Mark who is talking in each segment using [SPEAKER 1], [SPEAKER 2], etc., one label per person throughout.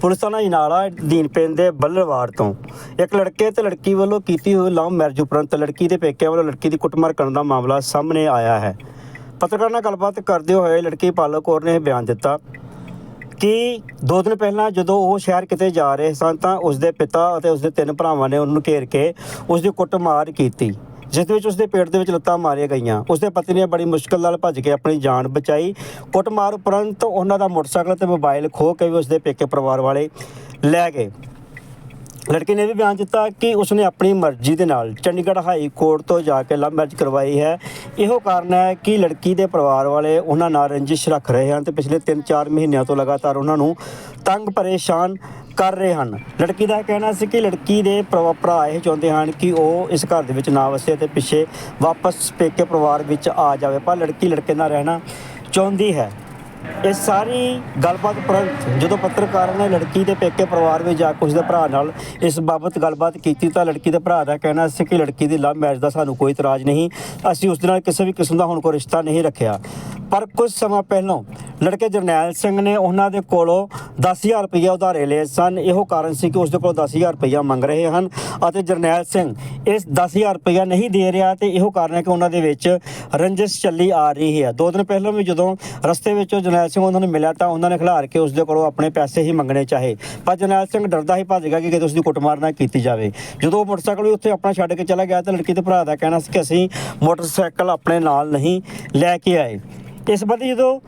[SPEAKER 1] Police ਥਾਣਾ ਇਨਾਲਾ ਦੀਨ ਪਿੰਡ ਦੇ ਬੱਲਰਵਾੜ ਤੋਂ। ਇੱਕ ਲੜਕੇ ਤੇ ਲੜਕੀ ਵੱਲੋਂ ਕੀਤੀ ਹੋਈ ਲਵ ਮੈਰਿਜ ਉਪਰੰਤ ਲੜਕੀ ਦੇ ਪੇਕਿਆਂ ਵੱਲੋਂ ਲੜਕੀ ਦੀ ਕੁੱਟਮਾਰ ਕਰਨ ਦਾ ਮਾਮਲਾ ਸਾਹਮਣੇ ਆਇਆ ਹੈ। ਪੱਤਰਕਾਰ ਨਾਲ ਗੱਲਬਾਤ ਕਰਦੇ ਹੋਏ ਲੜਕੀ ਪਾਲਕ ਕੌਰ ਨੇ ਇਹ ਬਿਆਨ ਦਿੱਤਾ ਕਿ ਦੋ ਦਿਨ ਪਹਿਲਾਂ ਜਦੋਂ ਉਹ ਸ਼ਹਿਰ ਕਿਤੇ ਜਾ ਰਹੇ ਸਨ ਤਾਂ ਉਸਦੇ ਪਿਤਾ ਅਤੇ ਉਸਦੇ ਤਿੰਨ ਭਰਾਵਾਂ ਨੇ ਉਹਨੂੰ ਘੇਰ ਕੇ ਉਸਦੀ ਕੁੱਟਮਾਰ ਕੀਤੀ। ਜਿਸ ਦੇ ਵਿੱਚ ਉਸਦੇ ਪੇਟ ਦੇ ਵਿੱਚ ਲੱਤਾਂ ਮਾਰੀਆਂ ਗਈਆਂ। ਉਸਦੇ ਪਤੀ ਨੇ ਬੜੀ ਮੁਸ਼ਕਲ ਨਾਲ ਭੱਜ ਕੇ ਆਪਣੀ ਜਾਨ ਬਚਾਈ। ਕੁੱਟਮਾਰ ਉਪਰੰਤ ਉਹਨਾਂ ਦਾ ਮੋਟਰਸਾਈਕਲ ਤੇ ਮੋਬਾਈਲ ਖੋਹ ਕੇ ਵੀ ਉਸਦੇ ਪੇਕੇ ਪਰਿਵਾਰ ਵਾਲੇ ਲੈ ਗਏ। ਲੜਕੀ ਨੇ ਵੀ ਬਿਆਨ ਦਿੱਤਾ ਕਿ ਉਸਨੇ ਆਪਣੀ ਮਰਜ਼ੀ ਦੇ ਨਾਲ ਚੰਡੀਗੜ੍ਹ ਹਾਈ ਕੋਰਟ ਤੋਂ ਜਾ ਕੇ ਲਵ ਮੈਰਿਜ ਕਰਵਾਈ ਹੈ। ਇਹੋ ਕਾਰਨ ਹੈ ਕਿ ਲੜਕੀ ਦੇ ਪਰਿਵਾਰ ਵਾਲੇ ਉਹਨਾਂ ਨਾਲ ਰੰਜਿਸ਼ ਰੱਖ ਰਹੇ ਹਨ ਤੇ ਪਿਛਲੇ 3-4 ਮਹੀਨਿਆਂ ਤੋਂ ਲਗਾਤਾਰ ਉਹਨਾਂ ਨੂੰ ਤੰਗ, ਪਰੇਸ਼ਾਨ ਕਰ ਰਹੇ ਹਨ। ਲੜਕੀ ਦਾ ਕਹਿਣਾ ਸੀ ਕਿ ਲੜਕੀ ਦੇ ਭਰਾ ਭਰਾ ਇਹ ਚਾਹੁੰਦੇ ਹਨ ਕਿ ਉਹ ਇਸ ਘਰ ਦੇ ਵਿੱਚ ਨਾ ਵਸੇ ਤੇ ਪਿੱਛੇ ਵਾਪਸ ਪੇਕੇ ਪਰਿਵਾਰ ਵਿੱਚ ਆ ਜਾਵੇ। ਪਰ ਲੜਕੀ ਲੜਕੇ ਨਾਲ ਰਹਿਣਾ ਚਾਹੁੰਦੀ ਹੈ। ਇਹ ਸਾਰੀ ਗੱਲਬਾਤ ਉਪਰੰਤ ਜਦੋਂ ਪੱਤਰਕਾਰਾਂ ਨੇ ਲੜਕੀ ਦੇ ਪੇਕੇ ਪਰਿਵਾਰ ਵਿੱਚ ਜਾ ਕੇ ਉਸਦੇ ਭਰਾ ਨਾਲ ਇਸ ਬਾਬਤ ਗੱਲਬਾਤ ਕੀਤੀ ਤਾਂ ਲੜਕੀ ਦੇ ਭਰਾ ਦਾ ਕਹਿਣਾ ਸੀ ਕਿ ਲੜਕੀ ਦੀ ਲਵ ਮੈਰਿਜ ਦਾ ਸਾਨੂੰ ਕੋਈ ਇਤਰਾਜ਼ ਨਹੀਂ। ਅਸੀਂ ਉਸ ਦੇ ਨਾਲ ਕਿਸੇ ਵੀ ਕਿਸਮ ਦਾ ਹੁਣ ਕੋਈ ਰਿਸ਼ਤਾ ਨਹੀਂ ਰੱਖਿਆ। ਪਰ ਕੁਝ ਸਮਾਂ ਪਹਿਲਾਂ ਲੜਕੇ ਜਰਨੈਲ ਸਿੰਘ ਨੇ ਉਹਨਾਂ ਦੇ ਕੋਲੋਂ 10000 ਰੁਪਏ ਉਧਾਰੇ ਲਏ ਸਨ। ਇਹੋ ਕਾਰਨ ਸੀ ਕਿ ਉਸ ਦੇ ਕੋਲ 10000 ਰੁਪਏ ਮੰਗ ਰਹੇ ਹਨ ਅਤੇ ਜਰਨੈਲ ਸਿੰਘ ਇਸ 10000 ਰੁਪਏ ਨਹੀਂ ਦੇ ਰਿਹਾ ਤੇ ਇਹੋ ਕਾਰਨ ਹੈ ਕਿ ਉਹਨਾਂ ਦੇ ਵਿੱਚ ਰੰਜਿਸ਼ ਚੱਲੀ ਆ ਰਹੀ ਹੈ। ਦੋ ਦਿਨ ਪਹਿਲਾਂ ਵੀ ਜਦੋਂ ਰਸਤੇ ਵਿੱਚੋਂ ਜਰਨੈਲ ਸਿੰਘ ਉਹਨਾਂ ਨੂੰ ਮਿਲਿਆ ਤਾਂ ਉਹਨਾਂ ਨੇ ਖਿਲਾਰ ਕੇ ਉਸ ਦੇ ਕੋਲੋਂ ਆਪਣੇ ਪੈਸੇ ਹੀ ਮੰਗਣੇ ਚਾਹੇ। ਪਰ ਜਰਨੈਲ ਸਿੰਘ ਡਰਦਾ ਹੀ ਭੱਜ ਗਿਆ ਕਿ ਕਿਤੇ ਉਸ ਦੀ ਕੁੱਟਮਾਰ ਨਾ ਕੀਤੀ ਜਾਵੇ। ਜਦੋਂ ਉਹ ਮੋਟਰਸਾਈਕਲ ਵੀ ਉੱਥੇ ਆਪਣਾ ਛੱਡ ਕੇ ਚਲਾ ਗਿਆ ਤਾਂ ਲੜਕੀ ਦੇ ਭਰਾ ਦਾ ਕਹਿਣਾ ਸੀ ਕਿ ਅਸੀਂ ਮੋਟਰਸਾਈਕਲ ਆਪਣੇ ਨਾਲ ਨਹੀਂ ਲੈ ਕੇ ਆਏ। ਇਸ ਬੰਦੇ ਜਦੋਂ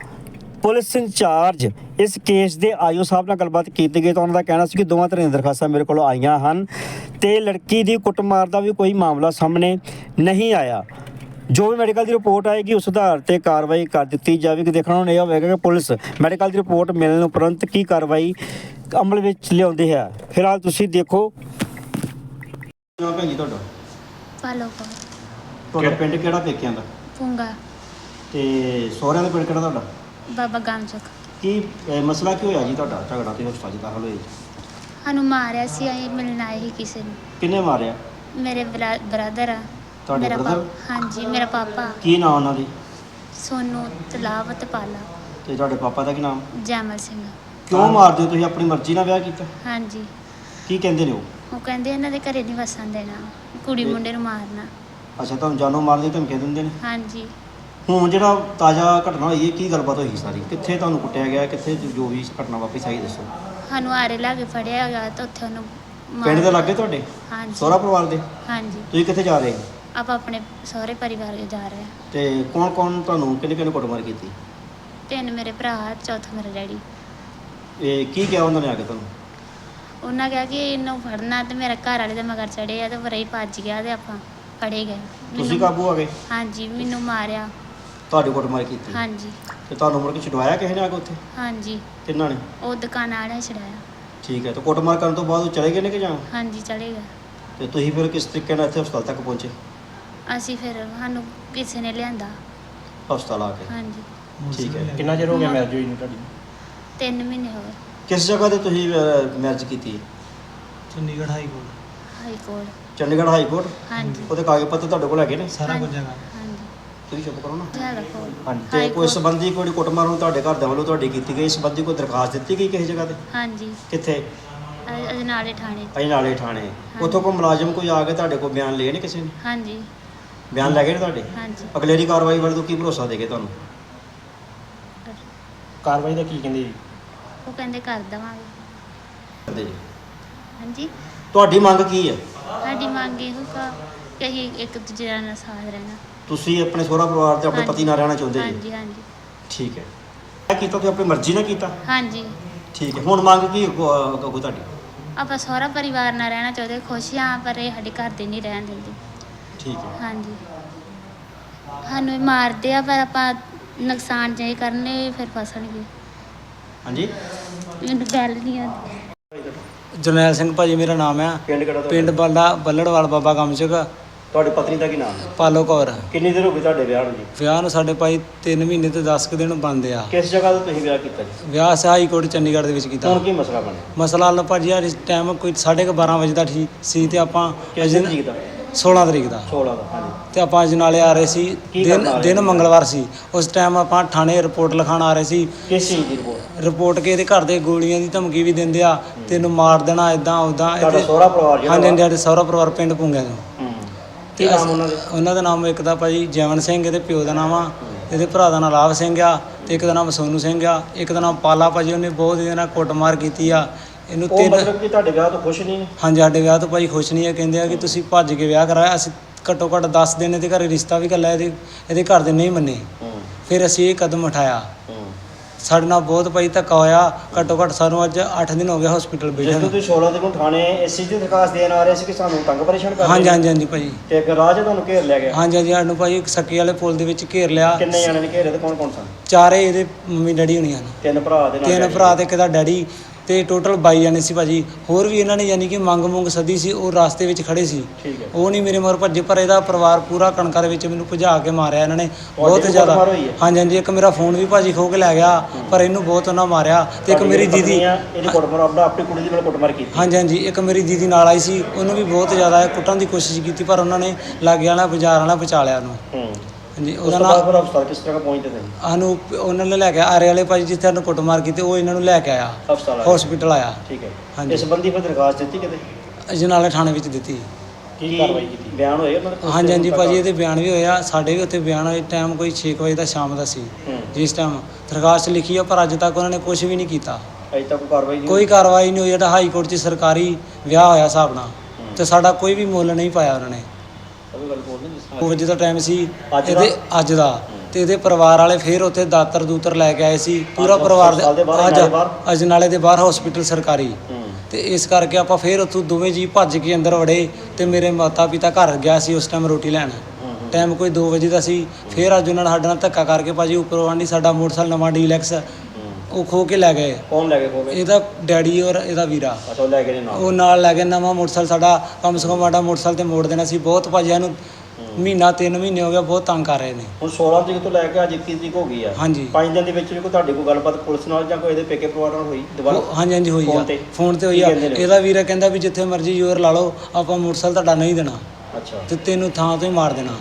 [SPEAKER 1] ਪੁਲਿਸ ਇੰਚਾਰਜ ਇਸ ਕੇਸ ਦੇ ਆਈਓ ਸਾਹਿਬ ਨਾਲ ਗੱਲਬਾਤ ਕੀਤੀ ਗਈ ਤਾਂ ਉਹਨਾਂ ਦਾ ਕਹਿਣਾ ਸੀ ਕਿ ਦੋਵਾਂ ਤਰ੍ਹਾਂ ਦੀਆਂ ਦਰਖਾਸਤਾਂ ਮੇਰੇ ਕੋਲ ਆਈਆਂ ਹਨ ਤੇ ਲੜਕੀ ਦੀ ਕੁੱਟਮਾਰ ਦਾ ਵੀ ਕੋਈ ਮਾਮਲਾ ਸਾਹਮਣੇ ਨਹੀਂ ਆਇਆ। ਜੋ ਵੀ ਮੈਡੀਕਲ ਦੀ ਰਿਪੋਰਟ ਆਏਗੀ ਉਸ ਆਧਾਰ ਤੇ ਕਾਰਵਾਈ ਕਰ ਦਿੱਤੀ ਜਾਵੇਗੀ। ਦੇਖਣਾ ਹੁਣ ਇਹ ਹੋਵੇਗਾ ਕਿ ਪੁਲਿਸ ਮੈਡੀਕਲ ਦੀ ਰਿਪੋਰਟ ਮਿਲਣ ਉਪਰੰਤ ਕੀ ਕਾਰਵਾਈ ਅਮਲ ਵਿੱਚ ਲਿਆਉਂਦੀ ਹੈ। ਫਿਲਹਾਲ ਤੁਸੀਂ ਦੇਖੋ। ਨਾ ਭੈਣ ਜੀ ਤੁਹਾਡਾ?
[SPEAKER 2] ਪਾਲੋ ਕੋ
[SPEAKER 1] ਤੁਹਾਡਾ ਪਿੰਡ ਕਿਹੜਾ ਪੇਕਿਆਂ ਦਾ?
[SPEAKER 2] ਪੁੰਗਾ।
[SPEAKER 1] ਤੇ ਸਹੁਰਿਆਂ ਦਾ ਪਿੰਡ ਕਿਹੜਾ ਤੁਹਾਡਾ?
[SPEAKER 2] ਬਾਬਾ ਗਾਮਚਕ
[SPEAKER 1] ਕੀ ਅਹ, ਮਸਲਾ ਕੀ ਹੋਇਆ ਜੀ ਤੁਹਾਡਾ? ਝਗੜਾ ਤੇ ਹਸਪਤਾਲ ਚ ਦਾਖਲ ਹੋਏ
[SPEAKER 2] ਸਾਨੂੰ ਮਾਰਿਆ ਸੀ ਅਸੀਂ ਮਿਲਣ ਆਏ ਸੀ ਕਿਸੇ ਨੂੰ।
[SPEAKER 1] ਕਿੰਨੇ ਮਾਰਿਆ?
[SPEAKER 2] ਮੇਰੇ ਬ੍ਰਦਰ ਆ।
[SPEAKER 1] ਤੁਹਾਡੇ
[SPEAKER 2] ਮੇਰਾ
[SPEAKER 1] brother?
[SPEAKER 2] ਪਾਪ- ਹਾਂਜੀ ਮੇਰਾ ਪਾਪਾ।
[SPEAKER 1] ਕੀ ਨਾਮ ਉਹਨਾਂ ਦੀ?
[SPEAKER 2] ਸੋਨੂ ਤਲਾਵਤ ਪਾਲਾ।
[SPEAKER 1] ਤੇ ਤੁਹਾਡੇ ਪਾਪਾ ਦਾ ਕੀ ਨਾਮ?
[SPEAKER 2] ਜੈਮਲ ਸਿੰਘ।
[SPEAKER 1] ਕਿਉਂ ਮਾਰਦੇ ਹੋ ਤੁਸੀਂ? ਆਪਣੀ ਮਰਜ਼ੀ ਨਾਲ ਵਿਆਹ ਕੀਤਾ?
[SPEAKER 2] ਹਾਂਜੀ।
[SPEAKER 1] ਕੀ ਕਹਿੰਦੇ ਨੇ ਉਹ?
[SPEAKER 2] ਉਹ ਕਹਿੰਦੇ ਇਹਨਾਂ ਦੇ ਘਰੇ ਨਹੀਂ ਵਸਣ ਦੇਣਾ ਕੁੜੀ ਮੁੰਡੇ ਨੂੰ ਮਾਰਨਾ।
[SPEAKER 1] ਅੱਛਾ ਤੁਹਾਨੂੰ ਜਾਨੋਂ ਮਾਰਨ ਦੀ ਧਮਕੀ ਦਿੰਦੇ ਨੇ?
[SPEAKER 2] ਹਾਂਜੀ।
[SPEAKER 1] ਹੁਣ ਜਿਹੜਾ ਤਾਜ਼ਾ ਘਟਨਾ ਹੋਈ ਹੈ ਕੀ ਗੱਲਬਾਤ ਹੋਈ ਸਾਰੀ? ਕਿੱਥੇ ਤੁਹਾਨੂੰ ਕੁੱਟਿਆ ਗਿਆ? ਕਿੱਥੇ ਜੋ- ਵੀ ਘਟਨਾ ਵਾਪਸ ਆਈ ਦੱਸੋ।
[SPEAKER 2] ਸਾਨੂੰ ਆਰੇ ਲਾ ਕੇ ਫੜਿਆ ਗਿਆ ਤਾਂ ਉੱਥੇ ਉਹਨੂੰ ਮਾਰ-
[SPEAKER 1] ਪਿੰਡ ਦੇ ਲਾਗੇ ਤੁਹਾਡੇ?
[SPEAKER 2] ਹਾਂਜੀ।
[SPEAKER 1] ਸਹੁਰਾ ਪਰਿਵਾਰ ਦੇ?
[SPEAKER 2] ਹਾਂਜੀ।
[SPEAKER 1] ਤੁਸੀਂ ਕਿੱਥੇ ਜਾ ਰਹੇ ਹੋ?
[SPEAKER 2] ਆਪਾਂ ਆਪਣੇ ਸਹੁਰੇ ਪਰਿਵਾਰ ਦੇ ਜਾ ਰਹੇ ਹਾਂ।
[SPEAKER 1] ਤੇ ਕੌਣ ਕੌਣ ਤੁਹਾਨੂੰ ਕਿਹਨੇ ਕਿਹਨੇ ਕੁੱਟਮਾਰ ਕੀਤੀ?
[SPEAKER 2] ਤਿੰਨ ਮੇਰੇ ਭਰਾ ਚੌਥਾ ਮੇਰਾ ਡੈਡੀ।
[SPEAKER 1] ਇਹ ਕੀ ਕਿਹਾ ਉਹਨਾਂ ਨੇ ਆ ਕੇ ਤੁਹਾਨੂੰ?
[SPEAKER 2] ਉਹਨਾਂ ਕਿਹਾ ਕਿ ਇਹਨੂੰ ਫੜਨਾ ਤੇ ਮੇਰੇ ਘਰ ਵਾਲੇ ਦੇ ਮਗਰ ਚੜੇ ਆ ਤੇ ਵਰੇ ਹੀ ਭੱਜ ਗਿਆ ਤੇ ਆਪਾਂ ਫੜੇ ਗਏ।
[SPEAKER 1] ਤੁਸੀਂ
[SPEAKER 2] ਮੈਨੂੰ-
[SPEAKER 1] ਕਾਬੂ ਆ ਗਏ?
[SPEAKER 2] ਹਾਂਜੀ ਮੈਨੂੰ ਮਾਰਿਆ।
[SPEAKER 1] ਤੁਹਾਡੇ ਕੁੱਟਮਾਰ ਕੀਤੀ।
[SPEAKER 2] ਹਾਂਜੀ।
[SPEAKER 1] ਤੇ ਤੁਹਾਨੂੰ ਮੁੜ ਕੇ ਛਡਵਾਇਆ ਕਿਸੇ ਨੇ ਆ ਕੇ ਉੱਥੇ?
[SPEAKER 2] ਹਾਂਜੀ।
[SPEAKER 1] ਕਿੰਨਾ ਨੇ?
[SPEAKER 2] ਉਹ ਦੁਕਾਨ ਵਾਲੇ ਛੜਾਇਆ
[SPEAKER 1] ਠੀਕ ਹੈ ਤੇ ਕੁੱਟਮਾਰ ਕਰਨ ਤੋਂ ਬਾਅਦ ਉਹ ਚਲੇ ਗਏ ਨੇ ਕਿ ਜਾਂ?
[SPEAKER 2] ਹਾਂਜੀ ਚਲੇ ਗਏ।
[SPEAKER 1] ਤੇ ਤੁਸੀਂ ਫਿਰ ਕਿਸ ਤਰੀਕੇ ਨਾਲ ਇੱਥੇ ਹਸਪਤਾਲ ਤੱਕ ਪਹੁੰਚੇ?
[SPEAKER 2] ਅਸੀਂ ਫਿਰ ਸਾਨੂੰ ਕਿਸੇ ਨੇ ਲਿਆਂਦਾ।
[SPEAKER 1] ਹਸਪਤਾਲ ਆ ਕੇ?
[SPEAKER 2] ਹਾਂਜੀ।
[SPEAKER 1] ਠੀਕ ਹੈ।
[SPEAKER 3] ਕਿੰਨਾ ਚਿਰ ਹੋ ਗਿਆ ਮੈਰਿਜ ਹੋਈ ਨੂੰ ਤੁਹਾਡੀ?
[SPEAKER 2] ਤਿੰਨ ਮਹੀਨੇ ਹੋ ਗਏ।
[SPEAKER 1] ਕਿਸ ਜਗ੍ਹਾ ਤੇ ਤੁਸੀਂ ਮੈਰਿਜ ਕੀਤੀ? ਹੈ?
[SPEAKER 3] Chandigarh high court.
[SPEAKER 2] High court.
[SPEAKER 1] Chandigarh high court?
[SPEAKER 2] ਹਾਂਜੀ।
[SPEAKER 1] ਉਹਦੇ ਕਾਗਜ਼ ਪੱਤਰ ਤੁਹਾਡੇ ਕੋਲ ਹੈਗੇ ਨੇ?
[SPEAKER 3] ਸਾਰਾ ਕੁਝ। ਹੈਗਾ।
[SPEAKER 1] ਤੁਸੀਂ ਚੁੱਪ ਕਰੋ ਨਾ?
[SPEAKER 2] ਕੋਲ
[SPEAKER 1] ਹਾਂਜੀ ਤੇ
[SPEAKER 2] ਹਾਈ
[SPEAKER 1] ਕੋਈ
[SPEAKER 2] ਕੋਰਟ।
[SPEAKER 1] ਸੰਬੰਧੀ ਕੋਈ ਕੁੱਟਮਾਰ ਨੂੰ ਤੁਹਾਡੇ ਘਰ ਦੇ ਵੱਲੋਂ ਤੁਹਾਡੀ ਕੀਤੀ ਗਈ ਇਸ ਸੰਬੰਧੀ ਕੋਈ ਦਰਖਾਸਤ ਦਿੱਤੀ ਗਈ ਕਿਸੇ ਜਗ੍ਹਾ ਤੇ?
[SPEAKER 2] ਹਾਂਜੀ।
[SPEAKER 1] ਕਿੱਥੇ?
[SPEAKER 2] ਅਜਨਾਲੇ ਥਾਣੇ।
[SPEAKER 1] ਅਜੇ ਨਾਲੇ ਥਾਣੇ ਉੱਥੋਂ ਕੋਈ ਮੁਲਾਜ਼ਮ ਕੋਈ ਆ ਕੇ ਤੁਹਾਡੇ ਕੋਲ ਬਿਆਨ ਲਏ ਨੇ ਕਿਸੇ ਨੇ?
[SPEAKER 2] ਹਾਂਜੀ।
[SPEAKER 1] ਬਿਆਨ ਲੈ ਗਏ ਨੇ ਤੁਹਾਡੇ?
[SPEAKER 2] ਹਾਂਜੀ।
[SPEAKER 1] ਅਗਲੇਰੀ ਕਾਰਵਾਈ ਵੱਲ ਤੋਂ ਕੀ ਭਰੋਸਾ ਦੇਗੇ ਤੁਹਾਨੂੰ?
[SPEAKER 3] ਕਾਰਵਾਈ ਦਾ ਕੀ ਕਹਿੰਦੇ ਜੀ?
[SPEAKER 2] ਉਹ ਕਹਿੰਦੇ ਕਰ ਦੇਵਾਂਗੇ।
[SPEAKER 1] ਕਰਦੇ ਜੀ।
[SPEAKER 2] ਹਾਂਜੀ।
[SPEAKER 1] ਤੁਹਾਡੀ ਮੰਗ ਕੀ ਹੈ?
[SPEAKER 2] ਸਾਡੀ ਮੰਗ ਇਹੋ ਕਾ ਕਿ ਅਸੀਂ ਇੱਕ ਦੂਜੇ ਨਾਲ ਸਾਥ ਰਹਿਣਾ।
[SPEAKER 1] ਤੁਸੀਂ ਆਪਣੇ ਸਹੁਰਾ ਪਰਿਵਾਰ ਤੇ ਆਪਣੇ। ਪਤੀ ਨਾਲ ਰਹਿਣਾ ਚਾਹੁੰਦੇ ਜੀ?
[SPEAKER 2] ਹਾਂਜੀ ਹਾਂਜੀ।
[SPEAKER 1] ਠੀਕ ਹੈ। ਇਹ ਕੀਤਾ ਤੁਸੀਂ ਆਪਣੀ ਮਰਜ਼ੀ ਨਾਲ ਕੀਤਾ?
[SPEAKER 2] ਹਾਂਜੀ।
[SPEAKER 1] ਠੀਕ ਹੈ। ਹੁਣ ਮੰਗ ਕੀ ਅੱਗੋਂ ਅੱਗੋਂ ਤੁਹਾਡੀ?
[SPEAKER 2] ਆਪਾਂ ਸਹੁਰਾ ਪਰਿਵਾਰ ਨਾਲ ਰਹਿਣਾ ਚਾਹੁੰਦੇ ਖੁਸ਼ ਹਾਂ ਪਰ ਇਹ ਸਾਡੇ ਘਰ ਦੇ ਨਹੀਂ ਰਹਿਣ ਦਿੰਦੇ।
[SPEAKER 1] ਠੀਕ ਹੈ।
[SPEAKER 2] ਹਾਂਜੀ। ਸਾਨੂੰ ਇਹ ਮਾਰਦੇ ਆ ਪਰ ਆਪਾਂ ਨੁਕਸਾਨ ਜੇ ਕਰਨੇ ਫਿਰ ਫਸਣਗੇ।
[SPEAKER 1] ਹਾਂਜੀ?
[SPEAKER 2] ਮੈਨੂੰ ਗੱਲ ਨਹੀਂ ਆਉਂਦੀ।
[SPEAKER 3] ਜਰਨੈਲ ਸਿੰਘ ਭਾਜੀ ਮੇਰਾ ਨਾਮ ਆ।
[SPEAKER 1] ਪਿੰਡ ਕਿਹੜਾ ਤੁਹਾਡਾ?
[SPEAKER 3] ਪਿੰਡ ਬੱਲਾ ਬੱਲੜਵਾਲ ਬਾਬਾ ਗਮਚਕ
[SPEAKER 1] ਤੁਹਾਡੇ ਪਤਨੀ ਦਾ ਕੀ ਨਾਮ? ਹੈ
[SPEAKER 3] ਪਾਲੋ ਕੌਰ।
[SPEAKER 1] ਕਿੰਨੀ ਦੇਰ ਹੋ ਗਈ ਤੁਹਾਡੇ ਵਿਆਹ ਨੂੰ ਜੀ?
[SPEAKER 3] ਵਿਆਹ ਨੂੰ ਸਾਡੇ ਭਾਈ 3 ਮਹੀਨੇ ਤੇ 10 ਕੁ ਦਿਨ ਬੰਦੇ ਆ।
[SPEAKER 1] ਕਿਸ ਜਗ੍ਹਾ ਤੋਂ ਤੁਸੀਂ ਵਿਆਹ ਕੀਤਾ ਜੀ?
[SPEAKER 3] ਵਿਆਹ ਹਾਈ ਕੋਰਟ ਚੰਡੀਗੜ੍ਹ ਦੇ ਵਿੱਚ ਕੀਤਾ।
[SPEAKER 1] ਹੁਣ ਕੀ ਮਸਲਾ ਬਣਿਆ?
[SPEAKER 3] ਮਸਲਾ ਹੱਲ ਭਾਜੀ ਯਾਰ ਇਸ ਟਾਈਮ ਕੋਈ 12:30 ਵਜੇ ਦਾ ਠੀਕ ਸੀ ਤੇ ਆਪਾਂ
[SPEAKER 1] ਕਿਸ
[SPEAKER 3] ਅਜੇ
[SPEAKER 1] ਤਰੀਕ ਦਾ?
[SPEAKER 3] 16 ਤਰੀਕ ਦਾ।
[SPEAKER 1] 16 ਦਾ ਹਾਂਜੀ।
[SPEAKER 3] ਤੇ ਆਪਾਂ ਅਜਨਾਲੇ ਆ ਰਹੇ ਸੀ
[SPEAKER 1] ਕੀ
[SPEAKER 3] ਦਿਨ
[SPEAKER 1] ਕਰਨ ਆ ਰਹੇ
[SPEAKER 3] ਦਿਨ
[SPEAKER 1] ਸੀ?
[SPEAKER 3] ਮੰਗਲਵਾਰ ਸੀ। ਉਸ ਟਾਈਮ ਆਪਾਂ ਥਾਣੇ ਰਿਪੋਰਟ ਲਿਖਾਣ ਆ ਰਹੇ ਸੀ।
[SPEAKER 1] ਕਿਸ ਚੀਜ਼ ਦੀ ਰਿਪੋਰਟ?
[SPEAKER 3] ਰਿਪੋਰਟ ਕੇ ਇਹਦੇ ਘਰ ਦੇ ਗੋਲੀਆਂ ਦੀ ਧਮਕੀ ਵੀ ਦਿੰਦੇ ਆ ਤੈਨੂੰ ਮਾਰ ਦੇਣਾ ਇਦਾਂ ਉਦਾਂ
[SPEAKER 1] ਤੁਹਾਡਾ ਸਹੁਰਾ ਪਰਿਵਾਰ ਜਿਹੜਾ
[SPEAKER 3] ਹਾਂਜੀ
[SPEAKER 1] ਵਾ?
[SPEAKER 3] ਹਾਂਜੀ ਸਾਡੇ ਸਹੁਰਾ ਪਰਿਵਾਰ ਪਿੰਡ ਪੁੰਗਿਆ ਤੋਂ
[SPEAKER 1] ਕੀ ਨਾਮ ਉਹਨਾਂ ਦੇ?
[SPEAKER 3] ਉਹਨਾਂ ਦਾ ਨਾਮ ਇੱਕ ਦਾ ਭਾਜੀ ਜੈਵਨ ਸਿੰਘ ਇਹਦੇ ਪਿਓ ਦਾ ਨਾਮ ਆ। ਇਹਦੇ ਭਰਾ ਦਾ ਨਾਮ ਲਾਭ ਸਿੰਘ ਆ ਤੇ ਇੱਕ ਦਾ ਨਾਮ ਸੋਨੂ ਸਿੰਘ ਆ। ਇੱਕ ਦਾ ਨਾਮ ਪਾਲਾ ਭਾਜੀ ਉਹਨੇ ਬਹੁਤ ਇਹਦੇ ਨਾਲ ਕੁੱਟਮਾਰ ਕੀਤੀ ਆ। ਇਹਨੂੰ
[SPEAKER 1] ਉਹ
[SPEAKER 3] ਤਿੰਨ
[SPEAKER 1] ਮਤਲਬ ਕਿ ਤੁਹਾਡੇ ਵਿਆਹ ਤੋਂ ਖੁਸ਼ ਨਹੀਂ? ਹੈ?
[SPEAKER 3] ਹਾਂਜੀ ਸਾਡੇ ਵਿਆਹ ਤੋਂ ਭਾਈ ਖੁਸ਼ ਨਹੀਂ ਆ। ਕਹਿੰਦੇ ਆ ਕਿ ਤੁਸੀਂ ਭੱਜ ਕੇ ਵਿਆਹ ਕਰਾਇਆ। ਅਸੀਂ ਘੱਟੋ ਘੱਟ 10 ਦਿਨ ਇਹਦੇ ਘਰੇ ਰਿਸ਼ਤਾ ਵੀ ਕਰ ਲਿਆ ਇਹਦੇ ਇਹਦੇ ਘਰ ਦੇ ਨਹੀਂ ਮੰਨੇ।
[SPEAKER 1] ਹੂੰ।
[SPEAKER 3] ਫਿਰ ਅਸੀਂ ਇਹ ਕਦਮ ਉਠਾਇਆ। ਸਾਡੇ ਨਾਲ ਬਹੁਤ ਭਾਈ ਧੱਕਾ ਹੋਇਆ ਘੱਟੋ ਘੱਟ ਸਾਨੂੰ ਅੱਜ 8 ਦਿਨ ਹੋ ਗਏ ਹਸਪੀਟਲ
[SPEAKER 1] ਜਿਸ
[SPEAKER 3] ਬੈਠੇ ਨੂੰ।
[SPEAKER 1] ਤੁਸੀਂ 16 ਦੇ ਨੂੰ ਥਾਣੇ ਚੀਜ਼ ਦੀ ਦਰਖਾਸਤ ਦੇਣ ਆ ਰਹੇ ਸੀ ਕਿ ਸਾਨੂੰ ਤੰਗ ਪਰੇਸ਼ਾਨ ਕਰ
[SPEAKER 3] ਹਾਂਜੀ
[SPEAKER 1] ਰਹੇ
[SPEAKER 3] ਹਾਂਜੀ ਹਾਂਜੀ ਭਾਈ।
[SPEAKER 1] ਤੇ ਇੱਕ ਰਾਜ ਤੁਹਾਨੂੰ ਘੇਰ ਲਿਆ ਗਿਆ?
[SPEAKER 3] ਹਾਂਜੀ ਹਾਂਜੀ ਸਾਨੂੰ ਭਾਈ ਸੱਕੀ ਵਾਲੇ ਪੁਲ ਦੇ ਵਿੱਚ ਘੇਰ ਲਿਆ।
[SPEAKER 1] ਕਿੰਨੇ ਜਣੇ ਨੇ ਘੇਰੇ ਤੇ ਕੌਣ ਕੌਣ ਸਨ?
[SPEAKER 3] ਚਾਰੇ ਇਹਦੇ ਮੰਮੀ ਡੈਡੀ ਹੋਣੀ ਹਨ
[SPEAKER 1] ਤਿੰਨ ਭਰਾ ਦੇ ਨਾਲ
[SPEAKER 3] ਤਿੰਨ। ਭਰਾ ਤੇ ਇੱਕ ਦਾ ਡੈਡੀ। ਤੇ ਟੋਟਲ 22 ਜਾਣੇ ਸੀ ਭਾਜੀ। ਹੋਰ ਵੀ ਇਹਨਾਂ ਨੇ ਯਾਨੀ ਕਿ ਮੰਗ ਮੁੰਗ ਸੱਦੀ ਸੀ ਉਹ ਰਾਸਤੇ ਵਿੱਚ ਖੜੇ ਸੀ।
[SPEAKER 1] ਠੀਕ ਹੈ।
[SPEAKER 3] ਉਹ ਨਹੀਂ ਮੇਰੇ ਮਗਰ ਭੱਜੇ ਪਰ ਇਹਦਾ ਪਰਿਵਾਰ ਪੂਰਾ ਕਣਕਾਂ ਦੇ ਵਿੱਚ ਮੈਨੂੰ ਭਜਾ ਕੇ ਮਾਰਿਆ ਇਹਨਾਂ ਨੇ। ਬਹੁਤ ਜ਼ਿਆਦਾ? ਹਾਂਜੀ ਹਾਂਜੀ ਇੱਕ ਮੇਰਾ ਫੋਨ ਵੀ ਭਾਜੀ ਖੋ ਕੇ ਲੈ ਗਿਆ ਪਰ ਇਹਨੂੰ ਬਹੁਤ ਉਹਨਾਂ ਮਾਰਿਆ ਤੇ ਇੱਕ ਮੇਰੀ ਦੀਦੀ
[SPEAKER 1] ਇਹਦੀ ਕੁੱਟਮਾਰ ਆਪਣਾ ਆਪਣੀ ਕੁੜੀ ਦੀ ਨਾਲ ਕੁੱਟਮਾਰ ਕੀਤੀ।
[SPEAKER 3] ਹਾਂਜੀ ਹਾਂਜੀ ਇੱਕ ਮੇਰੀ ਦੀਦੀ ਨਾਲ ਆਈ ਸੀ ਉਹਨੂੰ ਵੀ ਬਹੁਤ ਜ਼ਿਆਦਾ ਕੁੱਟਣ ਦੀ ਕੋਸ਼ਿਸ਼ ਕੀਤੀ ਪਰ ਉਹਨਾਂ ਨੇ ਲਾਗੇ ਵਾਲਾ ਬਾਜ਼ਾਰ ਵਾਲਾ ਬਚਾ ਲਿਆ ਉਹਨੂੰ।
[SPEAKER 1] ਹੂੰ।
[SPEAKER 3] ਹਾਂਜੀ
[SPEAKER 1] ਉਸ ਤੋਂ ਬਾਅਦ ਫਿਰ ਹਸਪਤਾਲ ਕਿਸ ਤਰ੍ਹਾਂ ਪਹੁੰਚਦੇ ਨੇ?
[SPEAKER 3] ਸਾਨੂੰ ਉਹਨਾਂ ਨੇ ਲੈ ਕੇ ਆਰੇ ਵਾਲੇ ਭਾਜੀ ਜਿੱਥੇ ਸਾਨੂੰ ਕੁੱਟਮਾਰ ਕੀਤੀ ਉਹ ਇਹਨਾਂ ਨੂੰ ਲੈ ਕੇ ਆਇਆ।
[SPEAKER 1] ਹਸਪਤਾਲ।
[SPEAKER 3] ਹਸਪੀਟਲ ਆਇਆ।
[SPEAKER 1] ਠੀਕ ਹੈ।
[SPEAKER 3] ਹਾਂਜੀ।
[SPEAKER 1] ਇਸ ਸੰਬੰਧੀ ਫਿਰ ਦਰਖਾਸਤ ਦਿੱਤੀ ਕਿਤੇ?
[SPEAKER 3] ਅਜਨਾਲੇ ਥਾਣੇ ਵਿੱਚ ਦਿੱਤੀ।
[SPEAKER 1] ਕੀ ਕਾਰਵਾਈ ਕੀਤੀ? ਬਿਆਨ ਹੋਏ ਉਹਨਾਂ ਦੇ
[SPEAKER 3] ਹਾਂਜੀ ਹਾਂਜੀ ਭਾਜੀ ਇਹਦੇ ਬਿਆਨ ਵੀ ਹੋਇਆ। ਸਾਡੇ ਵੀ ਉੱਥੇ ਬਿਆਨ ਹੋਏ ਟਾਈਮ ਕੋਈ 6 ਵਜੇ ਦਾ ਸ਼ਾਮ ਦਾ ਸੀ।
[SPEAKER 1] ਹੂੰ।
[SPEAKER 3] ਜਿਸ ਟਾਈਮ ਦਰਖਾਸਤ ਲਿਖੀ ਆ ਪਰ ਅੱਜ ਤੱਕ ਉਹਨਾਂ ਨੇ ਕੁਝ ਵੀ ਨਹੀਂ ਕੀਤਾ।
[SPEAKER 1] ਅਜੇ ਤੱਕ ਕੋਈ ਕਾਰਵਾਈ ਨਹੀਂ
[SPEAKER 3] ਕੋਈ ਕਾਰਵਾਈ ਨਹੀਂ ਹੋਈ। ਜਿਹੜਾ ਹਾਈ ਕੋਰਟ 'ਚ ਸਰਕਾਰੀ ਵਿਆਹ ਹੋਇਆ ਹਿਸਾਬ ਨਾਲ ਤੇ ਸਾਡਾ ਕੋਈ ਵੀ ਮੁੱਲ ਨਹੀਂ ਪਾਇਆ ਉਹਨਾਂ ਨੇ।
[SPEAKER 1] ਉਹ ਗੱਲ ਬੋਲਦੇ ਜਿਸ ਤਰ੍ਹਾਂ
[SPEAKER 3] 2 ਵਜੇ ਦਾ ਟਾਈਮ ਸੀ
[SPEAKER 1] ਅੱਜ ਦਾ?
[SPEAKER 3] ਇਹਦੇ ਅੱਜ ਦਾ ਤੇ ਇਹਦੇ ਪਰਿਵਾਰ ਵਾਲੇ ਫੇਰ ਉੱਥੇ ਦਾਤਰ ਦੂਤਰ ਲੈ ਕੇ ਆਏ ਸੀ ਪੂਰਾ ਪਰਿਵਾਰ
[SPEAKER 1] ਦੇ
[SPEAKER 3] ਅੱਜ? ਅਜਨਾਲੇ ਦੇ ਬਾਹਰ ਹਸਪੀਟਲ ਸਰਕਾਰੀ ਤੇ ਇਸ ਕਰਕੇ ਆਪਾਂ ਫੇਰ ਉੱਥੋਂ ਦੋਵੇਂ ਜੀ ਭੱਜ ਕੇ ਅੰਦਰ ਵੜੇ ਤੇ ਮੇਰੇ ਮਾਤਾ ਪਿਤਾ ਘਰ ਗਿਆ ਸੀ ਉਸ ਟਾਈਮ ਰੋਟੀ ਲੈਣ ਟਾਈਮ ਕੋਈ 2 ਵਜੇ ਦਾ ਸੀ ਫੇਰ ਅੱਜ ਉਹਨਾਂ ਨੇ ਸਾਡੇ ਨਾਲ ਧੱਕਾ ਕਰਕੇ ਭਾਜੀ ਉੱਪਰੋਂ ਆਂਡੀ ਸਾਡਾ ਮੋਟਰਸਾਈਕਲ ਨਵਾਂ ਡੀਲੈਕਸ। ਉਹ ਖੋ ਕੇ ਲੈ ਗਏ।
[SPEAKER 1] ਕੌਣ ਲੈ ਕੇ
[SPEAKER 3] ਇਹਦਾ ਡੈਡੀ ਔਰ ਇਹਦਾ ਵੀਰਾ।
[SPEAKER 1] ਅੱਛਾ ਉਹ ਲੈ ਕੇ ਨੇ ਨਾਲ।
[SPEAKER 3] ਉਹ ਨਾਲ ਲੈ ਗਏ ਨਵਾਂ ਮੋਟਰਸਾਈਕਲ ਸਾਡਾ ਕਮ ਸੇ ਕਮ ਸਾਡਾ ਮੋਟਰਸਾਈਕਲ ਤੇ ਮੋੜ ਦੇਣਾ ਸੀ। ਬਹੁਤ ਭਾਜੀ ਨੂੰ ਮਹੀਨਾ 3 ਮਹੀਨੇ ਹੋ ਗਿਆ ਬਹੁਤ ਤੰਗ ਕਰ ਰਹੇ ਨੇ।
[SPEAKER 1] ਹੁਣ 16 ਤਰੀਕ ਤੋਂ ਲੈ ਕੇ ਅੱਜ 21 ਤਰੀਕ ਹੋ ਗਈ ਆ।
[SPEAKER 3] ਹਾਂਜੀ।
[SPEAKER 1] ਪੰਜ ਦਿਨ ਦੇ ਵਿੱਚ ਵੀ ਕੋਈ ਤੁਹਾਡੀ ਕੋਈ ਗੱਲਬਾਤ ਪੁਲਿਸ ਨਾਲ ਜਾਂ ਕੋਈ ਇਹਦੇ ਪੇਕੇ ਪਰਿਵਾਰ ਨਾਲ ਹੋਈ? ਦੁਬਾਰਾ
[SPEAKER 3] ਉਹ- ਹਾਂਜੀ ਹਾਂਜੀ ਹੋਈ ਆ।
[SPEAKER 1] ਫੋਨ ਤੇ?
[SPEAKER 3] ਫੋਨ ਤੇ ਹੋਈ
[SPEAKER 1] ਕੀ
[SPEAKER 3] ਆ।
[SPEAKER 1] ਕਹਿੰਦੇ ਨੇ?
[SPEAKER 3] ਇਹਦਾ ਵੀਰਾ ਕਹਿੰਦਾ ਵੀ ਜਿੱਥੇ ਮਰਜ਼ੀ ਜ਼ੋਰ ਲਾ ਲਓ ਆਪਾਂ ਮੋਟਰਸਾਈਕਲ ਤੁਹਾਡਾ ਨਹੀਂ ਦੇਣਾ।
[SPEAKER 1] ਅੱਛਾ।
[SPEAKER 3] ਤੇ ਤੈਨੂੰ ਥਾਂ ਤੋਂ ਹੀ ਮਾਰ ਦੇਣਾ।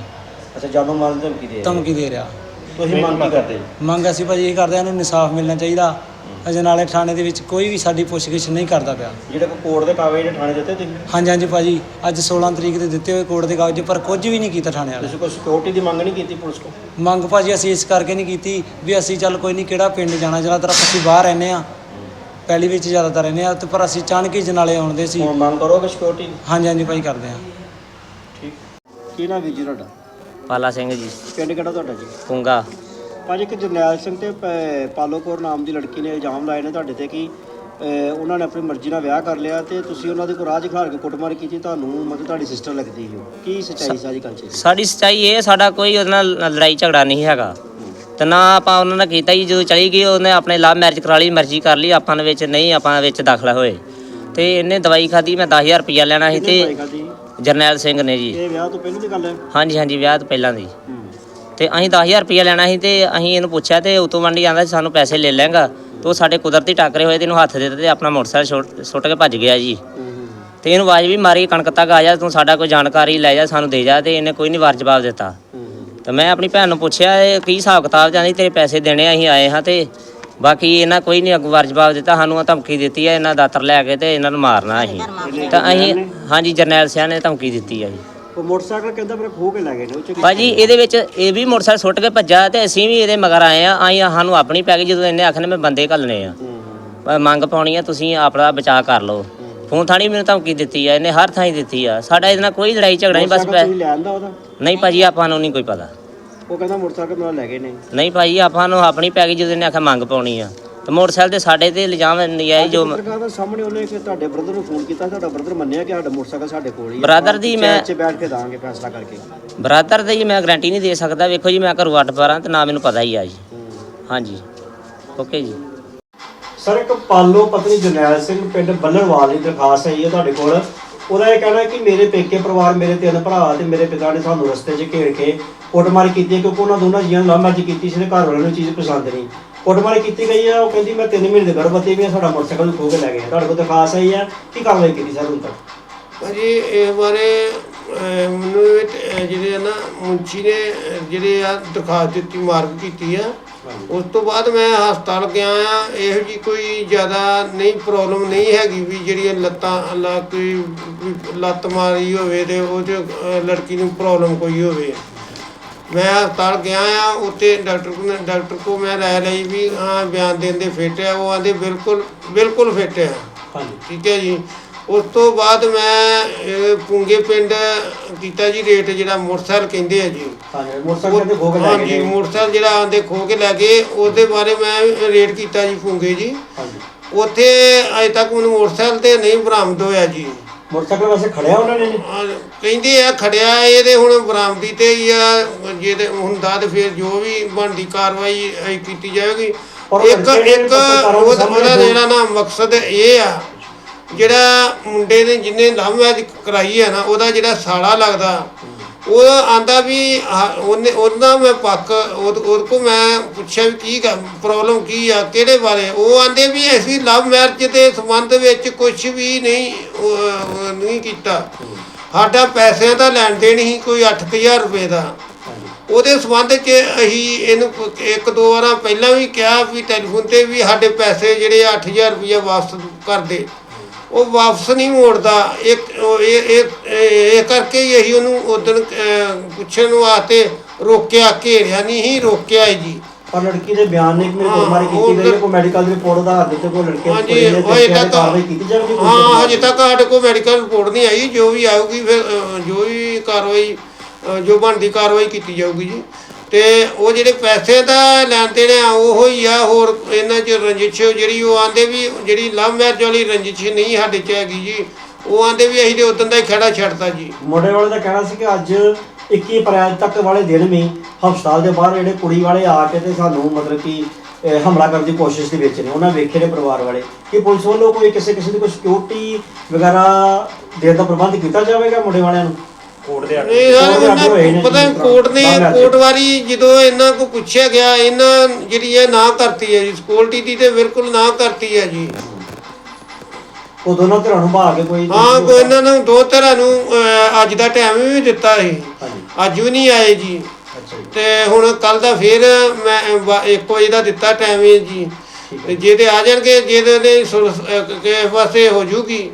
[SPEAKER 1] ਅੱਛਾ ਜਾਨੋਂ ਮਾਰਨ ਦੀ ਧਮਕੀ ਦੇ ਰਹੇ।
[SPEAKER 3] ਧਮਕੀ ਦੇ ਰਿਹਾ।
[SPEAKER 1] ਤੁਸੀਂ ਮੰਗ ਕੀ ਕਰਦੇ?
[SPEAKER 3] ਮੰਗ ਅਸੀਂ ਭਾਜੀ ਇਹ ਕਰਦੇ ਹਾਂ ਇਹਨੂੰ ਇਨਸਾਫ ਮਿਲਣਾ ਚਾਹੀਦਾ। ਅਜੇ ਨਾਲੇ ਥਾਣੇ ਦੇ ਵਿੱਚ ਕੋਈ ਵੀ ਸਾਡੀ ਪੁੱਛਗਿੱਛ ਨਹੀਂ ਕਰਦਾ ਪਿਆ।
[SPEAKER 1] ਜਿਹੜੇ ਕੋਈ ਕੋਰਟ ਦੇ ਕਾਗਜ਼ ਜਿਹੜੇ ਥਾਣੇ ਦਿੱਤੇ ਤੁਸੀਂ?
[SPEAKER 3] ਹਾਂਜੀ ਹਾਂਜੀ ਭਾਜੀ ਅੱਜ 16 ਤਰੀਕ ਦੇ ਦਿੱਤੇ ਹੋਏ ਕੋਰਟ ਦੇ ਕਾਗਜ਼ ਪਰ ਕੁਝ ਵੀ ਨਹੀਂ ਕੀਤਾ ਥਾਣੇ ਵਾਲੇ
[SPEAKER 1] ਤੁਸੀਂ ਕੋਈ ਸਿਕਿਉਰਿਟੀ ਦੀ ਮੰਗ ਨਹੀਂ ਕੀਤੀ ਪੁਲਿਸ ਕੋਲ
[SPEAKER 3] ਮੰਗ ਭਾਜੀ ਅਸੀਂ ਇਸ ਕਰਕੇ ਨਹੀਂ ਕੀਤੀ ਵੀ ਅਸੀਂ ਚੱਲ ਕੋਈ ਨਹੀਂ ਕਿਹੜਾ ਪਿੰਡ ਜਾਣਾ ਜ਼ਿਆਦਾਤਰ ਅਸੀਂ ਬਾਹਰ ਰਹਿੰਦੇ ਆ ਪਹਿਲੀ ਵਿੱਚ ਜ਼ਿਆਦਾਤਰ ਰਹਿੰਦੇ ਆ ਤੇ ਪਰ ਅਸੀਂ ਅਚਾਨਕ ਹੀ ਜਨਾਲੇ ਆਉਂਦੇ ਸੀ।
[SPEAKER 1] ਹੁਣ ਮੰਗ ਕਰੋਗੇ ਸਿਕਿਉਰਿਟੀ
[SPEAKER 3] ਹਾਂਜੀ ਹਾਂਜੀ ਭਾਈ ਕਰਦੇ ਆ
[SPEAKER 1] ਠੀਕ। ਕੀ ਵੀਰ ਜੀ ਤੁਹਾਡਾ?
[SPEAKER 4] ਪਾਲਾ ਸਿੰਘ ਜੀ।
[SPEAKER 1] ਪਿੰਡ ਕਿਹੜਾ ਤੁਹਾਡਾ ਜੀ?
[SPEAKER 4] ਪੁੰਗਾ।
[SPEAKER 1] ਭਾਜੀ ਇੱਕ ਜਰਨੈਲ ਸਿੰਘ ਤੇ ਪ- ਪਾਲੋ ਕੌਰ ਨਾਮ ਦੀ ਲੜਕੀ ਨੇ ਇਲਜ਼ਾਮ ਲਾਏ ਨੇ ਤੁਹਾਡੇ ਤੇ ਕਿ ਅਹ, ਉਹਨਾਂ ਨੇ ਆਪਣੀ ਮਰਜ਼ੀ ਨਾਲ ਵਿਆਹ ਕਰ ਲਿਆ ਤੇ ਤੁਸੀਂ ਉਹਨਾਂ ਦੀ ਕੋਈ ਰਾਜ ਖਾੜ ਕੇ ਕੁੱਟਮਾਰ ਕੀਤੀ ਤੁਹਾਨੂੰ ਮਤਲਬ ਤੁਹਾਡੀ ਸਿਸਟਰ ਲੱਗਦੀ ਸੀ ਉਹ। ਕੀ ਸੱਚਾਈ ਸਾਰੀ ਗੱਲ ਚ?
[SPEAKER 4] ਸਾਡੀ ਸੱਚਾਈ ਇਹ ਹੈ, ਸਾਡਾ ਕੋਈ ਉਹਦੇ ਨਾਲ ਲੜਾਈ ਝਗੜਾ ਨਹੀਂ ਹੈਗਾ। ਤੇ ਨਾ ਆਪਾਂ ਉਹਨਾਂ ਨਾਲ ਕੀਤਾ ਜੀ ਜਦੋਂ ਚਲੀ ਗਈ ਉਹਨੇ ਆਪਣੇ ਲਵ ਮੈਰਿਜ ਕਰਾ ਲਈ ਮਰਜ਼ੀ ਕਰ ਲਈ ਆਪਾਂ ਦੇ ਵਿੱਚ ਨਹੀਂ ਆਪਾਂ ਵਿੱਚ ਦਾਖਲ ਹੋਏ। ਤੇ ਇਹਨੇ ਦਵਾਈ ਖਾਧੀ ਮੈਂ 10000 ਰੁਪਇਆ ਲੈਣਾ ਸੀ ਤੇ
[SPEAKER 1] ਖਾਧੀ?
[SPEAKER 4] ਜਰਨੈਲ ਸਿੰਘ ਨੇ ਜੀ।
[SPEAKER 1] ਇਹ ਵਿਆਹ ਤੋਂ ਪਹਿਲਾਂ ਦੀ ਗੱਲ ਹੈ?
[SPEAKER 4] ਹਾਂਜੀ ਹਾਂਜੀ ਵਿਆਹ ਤੋਂ ਪਹਿਲਾਂ ਦੀ। ਤੇ ਅਸੀਂ 10000 ਰੁਪਇਆ ਲੈਣਾ ਸੀ ਤੇ ਅਸੀਂ ਇਹਨੂੰ ਪੁੱਛਿਆ ਤੇ ਉਤੋਂ ਵੰਡੀ ਆਂਦਾ ਸਾਨੂੰ ਪੈਸੇ ਲੈ ਲੈਂਗਾ ਤੇ ਉਹ ਸਾਡੇ ਕੁਦਰਤੀ ਟਾਕਰੇ ਹੋਏ ਤੇ ਇਹਨੂੰ ਹੱਥ ਦੇ ਦਿੱਤੇ ਤੇ ਆਪਣਾ ਮੋਟਰਸਾਈਕਲ ਸੁੱਟ- ਕੇ ਭੱਜ ਗਿਆ ਜੀ। ਤੇ ਇਹਨੂੰ ਆਵਾਜ਼ ਵੀ ਮਾਰੀ ਕਣਕ ਤੱਕ ਆ ਜਾ ਤੂੰ ਸਾਡਾ ਕੋਈ ਜਾਣਕਾਰੀ ਲੈ ਜਾ ਸਾਨੂੰ ਦੇ ਜਾ। ਤੇ ਇਹਨੇ ਕੋਈ ਨਹੀਂ ਵਾਰ ਜਵਾਬ ਦਿੱਤਾ। ਤੇ ਮੈਂ ਆਪਣੀ ਭੈਣ ਨੂੰ ਪੁੱਛਿਆ ਇਹ ਕੀ ਹਿਸਾਬ ਕਿਤਾਬ ਜਾਂਦੀ ਤੇਰੇ ਪੈਸੇ ਦੇਣੇ ਅਸੀਂ ਆਏ ਹਾਂ ਤੇ ਬਾਕੀ ਇਹਨਾਂ ਕੋਈ ਨਹੀਂ ਅੱਗੋਂ ਵਾਰ ਜਵਾਬ ਦਿੱਤਾ ਸਾਨੂੰ ਆ ਧਮਕੀ ਦਿੱਤੀ ਹੈ ਇਹਨਾਂ ਦਾਤਰ ਲੈ ਕੇ ਤੇ ਇਹਨਾਂ ਨੂੰ ਮਾਰਨਾ ਅਸੀਂ। ਤਾਂ ਅਸੀਂ ਹਾਂਜੀ ਜਰਨੈਲ ਸਿਆਂ ਨੇ ਧਮਕੀ ਦਿੱਤੀ ਹੈ ਜੀ।
[SPEAKER 1] ਉਹ ਮੋਟਰਸਾਈਕਲ ਕਹਿੰਦਾ ਫਿਰ ਖੋ ਕੇ ਲੈ ਗਏ ਨੇ ਉਹ ਚ
[SPEAKER 4] ਭਾਜੀ ਇਹਦੇ ਵਿੱਚ ਇਹ ਵੀ ਮੋਟਰਸਾਈਕਲ ਸੁੱਟ ਕੇ ਭੱਜਾ ਤੇ ਅਸੀਂ ਵੀ ਇਹਦੇ ਮਗਰ ਆਏ ਆ ਅਸੀਂ ਸਾਨੂੰ ਆਪਣੀ ਪੈ ਗਈ ਜਦੋਂ ਇਹਨੇ ਆਖਣੇ ਮੈਂ ਬੰਦੇ ਘੱਲਣੇ ਆ। ਮੰਗ ਪਾਉਣੀ ਆ ਤੁਸੀਂ ਆਪਣਾ ਬਚਾਅ ਕਰ ਲਓ। ਫੋਨ ਥਾਣੀ ਮੈਨੂੰ ਧਮਕੀ ਦਿੱਤੀ ਆ ਇਹਨੇ ਹਰ ਥਾਂ ਹੀ ਦਿੱਤੀ ਆ। ਸਾਡਾ ਇਹਦੇ ਨਾਲ ਕੋਈ ਲੜਾਈ ਝਗੜਾ ਨਹੀਂ ਬਸ ਪੈ ਨਹੀਂ ਭਾਜੀ ਆਪਾਂ ਨੂੰ ਨਹੀਂ ਕੋਈ ਪਤਾ।
[SPEAKER 1] ਉਹ ਕਹਿੰਦਾ ਮੋਟਰਸਾਈਕਲ ਨਾਲ ਲੈ ਗਏ ਨੇ।
[SPEAKER 4] ਨਹੀਂ ਭਾਜੀ ਆਪਾਂ ਨੂੰ ਆਪਣੀ ਪੈ ਗਈ ਜਦੋਂ ਇਹਨੇ ਆਖਿਆ ਮੰਗ ਪਾਉਣੀ ਆ। ਤੇ ਮੋਟਰਸਾਈਕਲ ਤੇ ਸਾਡੇ ਤੇ ਇਲਜ਼ਾਮ ਨਜਾਇਜ਼ ਜੋ
[SPEAKER 1] ਪੱਤਰਕਾਰ ਦੇ ਸਾਹਮਣੇ ਉਹਨੇ ਕਿ ਤੁਹਾਡੇ ਬ੍ਰਦਰ ਨੂੰ ਫੋਨ ਕੀਤਾ ਤੁਹਾਡਾ ਬ੍ਰਦਰ ਮੰਨਿਆ ਕਿ ਸਾਡਾ ਮੋਟਰਸਾਈਕਲ ਸਾਡੇ ਕੋਲ ਹੀ ਹੈ
[SPEAKER 4] Brother ਦੀ ਮੈਂ-
[SPEAKER 1] ਚ ਬੈਠ ਕੇ ਦਾਂਗੇ ਫੈਸਲਾ ਕਰਕੇ।
[SPEAKER 4] ਬਰਾਦਰ ਦੇ ਜੀ ਮੈਂ ਗਾਰੰਟੀ ਨਹੀਂ ਦੇ ਸਕਦਾ। ਵੇਖੋ ਜੀ ਮੈਂ ਘਰੋਂ ਅੱਠ ਬਾਰਾਂ ਤੇ ਨਾ ਮੈਨੂੰ ਪਤਾ ਹੀ ਆ ਜੀ। ਹਾਂਜੀ। ਓਕੇ ਜੀ।
[SPEAKER 1] ਸਰ ਇੱਕ ਪਾਲੋ ਪਤਨੀ ਜਰਨੈਲ ਸਿੰਘ ਪਿੰਡ ਬੱਲਰਵਾਲ ਦੀ ਦਰਖਾਸਤ ਹੈ ਤੁਹਾਡੇ ਕੋਲ। ਉਹਦਾ ਇਹ ਕਹਿਣਾ ਕਿ ਮੇਰੇ ਪੇਕੇ ਪਰਿਵਾਰ, ਮੇਰੇ ਤਿੰਨ ਭਰਾ ਤੇ ਮੇਰੇ ਪਿਤਾ ਨੇ ਸਾਨੂੰ ਰਸਤੇ 'ਚ ਘੇਰ ਕੇ ਕੁੱਟਮਾਰ ਕੀਤੀ ਕਿਉਂਕਿ ਉਹਨਾਂ ਦੋਨਾਂ ਜੀਆਂ ਨੇ ਲਵ ਮੈਰਿਜ ਕੀਤੀ ਸੀ ਤੇ ਘਰ ਵਾਲਿਆਂ ਨੂੰ ਇਹ ਚੀਜ਼ ਪਸੰਦ ਨਹੀਂ। ਕੁੱਟਮਾਰ ਕੀਤੀ ਗਈ ਆ ਉਹ ਕਹਿੰਦੀ ਮੈਂ 3 ਮਹੀਨੇ ਦੇ ਗਰਭਵਤੀ ਵੀ ਹਾਂ, ਸਾਡਾ ਮੋਟਰਸਾਈਕਲ ਖੋ ਕੇ ਲੈ ਗਏ ਤੁਹਾਡੇ ਕੋਲ ਖਾਸ ਆਈ ਹੈ ਕੀ ਕਾਰਵਾਈ ਕੀਤੀ ਸਰ ਹੁਣ ਤੱਕ?
[SPEAKER 5] ਭਾਜੀ, ਇਹ ਬਾਰੇ ਮੈਨੂੰ ਇਹ ਜਿਹੜੇ ਆ ਨਾ ਮੁੰਸ਼ੀ ਨੇ ਜਿਹੜੇ ਆ ਦਰਖਾਸਤ ਦਿੱਤੀ ਮਾਰਕ ਕੀਤੀ ਆ ਉਸ ਤੋਂ ਬਾਅਦ ਮੈਂ ਹਸਪਤਾਲ ਗਿਆ ਆ ਇਹੋ ਜੀ ਕੋਈ ਜ਼ਿਆਦਾ ਨਹੀਂ ਪ੍ਰੋਬਲਮ ਨਹੀਂ ਹੈਗੀ ਵੀ ਜਿਹੜੀਆਂ ਲੱਤਾਂ ਲਾ ਕੋਈ ਵੀ ਲੱਤ ਮਾਰੀ ਹੋਵੇ ਤੇ ਉਹ 'ਚ ਅਹ ਲੜਕੀ ਨੂੰ ਪ੍ਰੋਬਲਮ ਕੋਈ ਹੋਵੇ। ਮੈਂ ਹਸਪਤਾਲ ਗਿਆ ਆ ਉੱਥੇ ਡਾਕਟਰ ਕੋਲ ਡਾਕਟਰ ਕੋ ਮੈਂ ਰਾਇ ਲਈ ਵੀ ਹਾਂ ਬਿਆਨ ਦੇਣ ਦੇ ਫਿੱਟ ਆ ਉਹ ਆਂਦੇ ਬਿਲਕੁਲ ਬਿਲਕੁਲ ਫਿੱਟ ਆ।
[SPEAKER 1] ਹਾਂਜੀ।
[SPEAKER 5] ਠੀਕ ਹੈ ਜੀ। ਉਸ ਤੋਂ ਬਾਅਦ ਮੈਂ ਇਹ ਪੁੰਗੇ ਪਿੰਡ ਕੀਤਾ ਜੀ ਰੇਟ ਜਿਹੜਾ ਮੋਟਰਸਾਈਕਲ ਕਹਿੰਦੇ ਆ ਜੀ।
[SPEAKER 1] ਹਾਂਜੀ ਮੋਟਰਸਾਈਕਲ ਤੇ ਖੋਗ ਲੈ
[SPEAKER 5] ਹਾਂਜੀ
[SPEAKER 1] ਕੇ ਗਏ।
[SPEAKER 5] ਮੋਟਰਸਾਈਕਲ ਜਿਹੜਾ ਆਂਦੇ ਖੋ ਕੇ ਲੈ ਗਏ ਉਹਦੇ ਬਾਰੇ ਮੈਂ ਰੇਟ ਕੀਤਾ ਜੀ ਪੁੰਗੇ ਜੀ।
[SPEAKER 1] ਹਾਂਜੀ।
[SPEAKER 5] ਉੱਥੇ ਅਜੇ ਤੱਕ ਮੈਨੂੰ ਮੋਟਰਸਾਈਕਲ ਤੇ ਨਹੀਂ ਬਰਾਮਦ ਹੋਇਆ ਜੀ।
[SPEAKER 1] ਮੋਟਰਸਾਈਕਲ ਵੈਸੇ ਖੜਿਆ ਉਹਨਾਂ ਨੇ ਜੀ?
[SPEAKER 5] ਔਰ ਕਹਿੰਦੇ ਆ ਖੜਿਆ ਇਹਦੇ ਹੁਣ ਬਰਾਮਦੀ ਤੇ ਹੀ ਆ ਜੇ ਤੇ ਹੁੰਦਾ ਤੇ ਫਿਰ ਜੋ ਵੀ ਬਣਦੀ ਕਾਰਵਾਈ ਕੀਤੀ ਜਾਵੇਗੀ।
[SPEAKER 1] ਪਰ
[SPEAKER 5] ਇੱਕ
[SPEAKER 1] ਲੜਕੇ ਨੇ
[SPEAKER 5] ਇੱਕ
[SPEAKER 1] ਪੱਤਰਕਾਰਾਂ ਦੇ
[SPEAKER 5] ਉਹਦਾ
[SPEAKER 1] ਸਾਹਮਣੇ
[SPEAKER 5] ਜਿਹੜਾ ਨਾ ਮਕਸਦ ਇਹ ਆ ਜਿਹੜਾ ਮੁੰਡੇ ਨੇ ਜਿਹਨੇ ਲਵ ਮੈਰਿਜ ਕਰਾਈ ਹੈ ਨਾ, ਉਹਦਾ ਜਿਹੜਾ ਸਾਲਾ ਲੱਗਦਾ, ਉਹ ਆਂਦਾ ਵੀ ਆਹ ਉਹਨੇ ਉਹਨਾਂ ਮੈਂ ਪੱਕ, ਉਹਦੇ ਉਹਦੇ ਕੋ ਮੈਂ ਪੁੱਛਿਆ ਵੀ ਕੀ ਪ੍ਰੋਬਲਮ ਕੀ ਆ, ਕਿਹੜੇ ਬਾਰੇ? ਉਹ ਆਂਦੇ ਵੀ ਅਸੀਂ ਲਵ ਮੈਰਿਜ ਦੇ ਸੰਬੰਧ ਵਿੱਚ ਕੁਝ ਵੀ ਨਹੀਂ ਨਹੀਂ ਕੀਤਾ। ਸਾਡਾ ਪੈਸਿਆਂ ਦਾ ਲੈਣ ਦੇਣ ਹੀ ਕੋਈ 8000 ਰੁਪਏ ਦਾ। ਉਹਦੇ ਸੰਬੰਧ 'ਚ ਅਸੀਂ ਇਹਨੂੰ ਇੱਕ ਦੋ ਵਾਰਾਂ ਪਹਿਲਾਂ ਵੀ ਕਿਹਾ ਵੀ ਟੈਲੀਫੋਨ ਤੇ ਵੀ ਸਾਡੇ ਪੈਸੇ ਜਿਹੜੇ 8000 ਰੁਪਏ ਵਾਪਸ ਕਰ ਦੇ ਉਹ ਵਾਪਸ ਨਹੀਂ ਮੋੜਦਾ। ਇੱਕ ਇਹ ਇਹ ਇਹ ਕਰਕੇ ਹੀ ਅਸੀਂ ਉਹਨੂੰ ਉਦੋਂ ਪੁੱਛਣ ਵਾਸਤੇ ਰੋਕਿਆ ਘੇਰਿਆ ਨਹੀਂ ਹੀ ਰੋਕਿਆ ਜੀ।
[SPEAKER 1] ਪਰ ਲੜਕੀ ਦੇ ਬਿਆਨ ਨੇ ਮੇਰੇ ਕੋਲ ਮਾਰੀ ਕੀਤੀ ਗਈ ਕੋਈ ਮੈਡੀਕਲ ਰਿਪੋਰਟ ਆਧਾਰ ਦੇ ਤੇ ਕੋਈ ਲੜਕੇ ਨੂੰ
[SPEAKER 5] ਹਾਂਜੀ
[SPEAKER 1] ਕੋਈ ਨੇ
[SPEAKER 5] ਉਹ
[SPEAKER 1] ਦੇਖਿਆ
[SPEAKER 5] ਅਜੇ
[SPEAKER 1] ਤੇ ਕਾਰਵਾਈ ਕੀਤੀ ਜਾਵੇਗੀ
[SPEAKER 5] ਤੱਕ ਹਾਂ ਹਜੇ ਤੱਕ ਸਾਡੇ ਕੋਲ ਮੈਡੀਕਲ ਰਿਪੋਰਟ ਨਹੀਂ ਆਈ ਜੋ ਵੀ ਆਊਗੀ ਫਿਰ ਜੋ ਵੀ ਕਾਰਵਾਈ ਜੋ ਬਣਦੀ ਕਾਰਵਾਈ ਕੀਤੀ ਜਾਊਗੀ ਜੀ। ਤੇ ਉਹ ਜਿਹੜੇ ਪੈਸੇ ਦਾ ਲੈਣ ਦੇਣ ਆ ਉਹ ਹੀ ਆ, ਹੋਰ ਇਹਨਾਂ ਚ ਰੰਜਿਸ਼ ਜਿਹੜੀ ਉਹ ਆਂਦੇ ਵੀ ਜਿਹੜੀ ਲਵ ਮੈਰਿਜ ਵਾਲੀ ਰੰਜਿਸ਼ ਨਹੀਂ ਸਾਡੇ ਚ ਹੈਗੀ ਜੀ, ਉਹ ਆਂਦੇ ਵੀ ਅਸੀਂ ਤੇ ਉਦੋਂ ਦਾ ਹੀ ਖੜਾ ਛੱਡਤਾ ਜੀ।
[SPEAKER 1] ਮੁੰਡੇ ਵਾਲੇ ਦਾ ਕਹਿਣਾ ਸੀ ਕਿ ਅੱਜ 21 ਅਪ੍ਰੈਲ ਤੱਕ ਵਾਲੇ ਦਿਨ ਵੀ ਹਸਪਤਾਲ ਦੇ ਬਾਹਰ ਜਿਹੜੇ ਕੁੜੀ ਵਾਲੇ ਆ ਕੇ ਤੇ ਸਾਨੂੰ ਮਤਲਬ ਕਿ ਹਮਲਾ ਕਰਨ ਦੀ ਕੋਸ਼ਿਸ਼ ਦੇ ਵਿੱਚ ਨੇ, ਉਹਨਾਂ ਵੇਖੇ ਨੇ ਪਰਿਵਾਰ ਵਾਲੇ। ਕਿ ਪੁਲਿਸ ਵੱਲੋਂ ਕੋਈ ਕਿਸੇ ਕਿਸੇ ਦੀ ਕੋਈ ਸਿਕਿਉਰਿਟੀ ਵਗੈਰਾ ਦੇਣ ਦਾ ਪ੍ਰਬੰਧ ਕੀਤਾ ਜਾਵੇਗਾ ਮੁੰਡੇ ਵਾਲਿਆਂ ਨੂੰ? ਕੋਰਟ ਦੇ
[SPEAKER 5] ਨਹੀਂ ਸਰ ਉਹਨਾਂ ਪਤਾ ਕੋਰਟ ਨੇ ਕੋਰਟ ਵਾਰੀ ਜਦੋਂ ਇਹਨਾਂ ਕੋ ਪੁੱਛਿਆ ਗਿਆ ਇਹਨਾਂ ਜਿਹੜੀ ਇਹ ਨਾ ਕਰਤੀ ਹੈ ਜੀ ਸਕਿਉਰਟੀ ਦੀ ਤੇ ਬਿਲਕੁਲ ਨਾ ਕਰਤੀ ਹੈ ਜੀ।
[SPEAKER 1] ਉਹ ਦੋਨੋਂ ਧਿਰਾਂ ਨੂੰ ਭਾਗ ਕੇ ਕੋਈ
[SPEAKER 5] ਹਾਂ ਕੋਈ ਇਹਨਾਂ ਨੂੰ ਦੋ ਤਰ੍ਹਾਂ ਨੂੰ ਅਹ, ਅੱਜ ਦਾ ਟਾਈਮ ਵੀ ਦਿੱਤਾ ਸੀ।
[SPEAKER 1] ਹਾਂਜੀ।
[SPEAKER 5] ਅੱਜ ਵੀ ਨਹੀਂ ਆਏ ਜੀ। ਤੇ ਹੁਣ ਕੱਲ ਦਾ ਫੇਰ ਮੈਂ 1 ਵਜੇ ਦਾ ਦਿੱਤਾ ਟਾਈਮ ਹੈ ਜੀ। ਤੇ ਜੇ ਤੇ ਆ ਜਾਣਗੇ ਜੇ ਤੇ ਕਿਸੇ ਪਾਸੇ ਹੋ ਜੂਗੀ।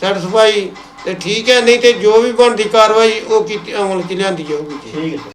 [SPEAKER 5] ਸੈਟੀਸਫਾਈ ਤੇ ਠੀਕ ਹੈ, ਨਹੀਂ ਤੇ ਜੋ ਵੀ ਬਣਦੀ ਕਾਰਵਾਈ ਉਹ ਕੀਤੀ, ਅਮਲ ਚ ਲਿਆਂਦੀ ਜਾਊਗੀ ਜੀ।
[SPEAKER 1] ਠੀਕ ਹੈ